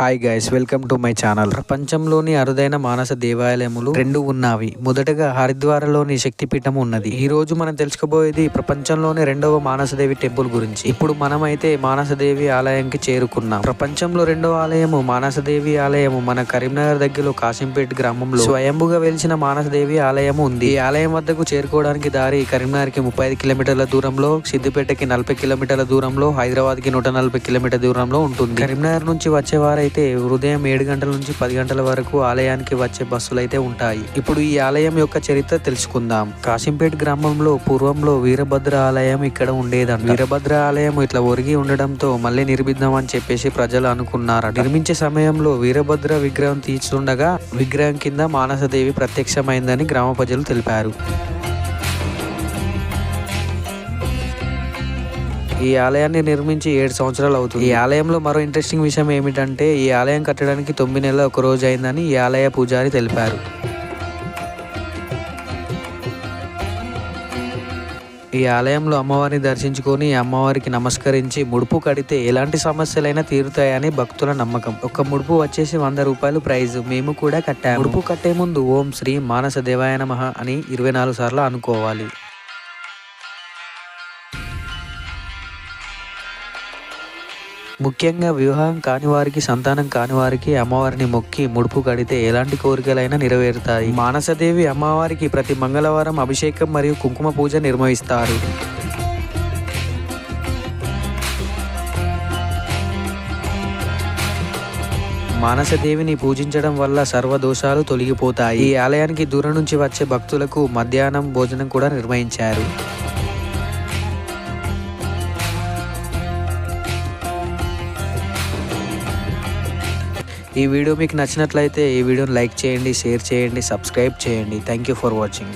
Hi guys welcome to my channel ప్రపంచంలోని అరుదైన మానస దేవాలయములు రెండు ఉన్నవి. మొదటగా హరిద్వారలోని శక్తిపీఠం ఉన్నది. ఈ రోజు మనం తెలుసుకోబోయేది ప్రపంచంలోని రెండవ మానసదేవి టెంపుల్ గురించి. ఇప్పుడు మనమైతే మానసదేవి ఆలయంకి చేరుకున్నాం. ప్రపంచంలో రెండవ ఆలయము మానసదేవి ఆలయము. మన కరీంనగర్ దగ్గరలో కాశంపేట గ్రామంలో స్వయంభుగా వెలిసిన మానసదేవి ఆలయము ఉంది. ఈ ఆలయం వద్దకు చేరుకోవడానికి దారి కరీంనగర్కి ముప్పై ఐదు కిలోమీటర్ల దూరంలో సిద్దిపేటకి నలభై కిలోమీటర్ల దూరంలో హైదరాబాద్కి నూట నలభై కిలోమీటర్ల దూరంలో ఉంటుంది. కరీంనగర్ నుంచి వచ్చే అయితే ఉదయం ఏడు గంటల నుంచి పది గంటల వరకు ఆలయానికి వచ్చే బస్సులు అయితే ఉంటాయి. ఇప్పుడు ఈ ఆలయం యొక్క చరిత్ర తెలుసుకుందాం. కాశంపేట గ్రామంలో పూర్వంలో వీరభద్ర ఆలయం ఇక్కడ ఉండేదంట. వీరభద్ర ఆలయం ఇట్లా ఒరిగి ఉండడంతో మళ్ళీ నిర్మిద్దాం అని చెప్పేసి ప్రజలు అనుకున్నారు నిర్మించే సమయంలో వీరభద్ర విగ్రహం తీస్తుండగా విగ్రహం కింద మానసదేవి ప్రత్యక్షమైందని గ్రామ ప్రజలు తెలిపారు. ఈ ఆలయాన్ని నిర్మించి ఏడు సంవత్సరాలు అవుతుంది. ఈ ఆలయంలో మరో ఇంట్రెస్టింగ్ విషయం ఏమిటంటే ఈ ఆలయం కట్టడానికి తొమ్మిది నెలల ఒక రోజు అయిందని ఈ ఆలయ పూజారి తెలిపారు. ఈ ఆలయంలో అమ్మవారిని దర్శించుకొని ఈ అమ్మవారికి నమస్కరించి ముడుపు కడితే ఎలాంటి సమస్యలైనా తీరుతాయని భక్తుల నమ్మకం. ఒక ముడుపు వచ్చేసి వంద రూపాయలు ప్రైజ్. మేము కూడా కట్టాము. ముడుపు కట్టే ముందు ఓం శ్రీ మానస దేవాయ నమ అని ఇరవై నాలుగు సార్లు అనుకోవాలి. ముఖ్యంగా వివాహం కాని వారికి సంతానం కాని వారికి అమ్మవారిని మొక్కి ముడుపు కడితే ఎలాంటి కోరికలైనా నెరవేరుతాయి. మానసదేవి అమ్మవారికి ప్రతి మంగళవారం అభిషేకం మరియు కుంకుమ పూజ నిర్వహిస్తారు. మానసదేవిని పూజించడం వల్ల సర్వ దోషాలు తొలగిపోతాయి. ఈ ఆలయానికి దూరం నుంచి వచ్చే భక్తులకు మధ్యాహ్నం భోజనం కూడా నిర్వహించారు. ఈ వీడియో మీకు నచ్చినట్లయితే ఈ వీడియోని లైక్ చేయండి షేర్ చేయండి సబ్స్క్రైబ్ చేయండి. Thank you for watching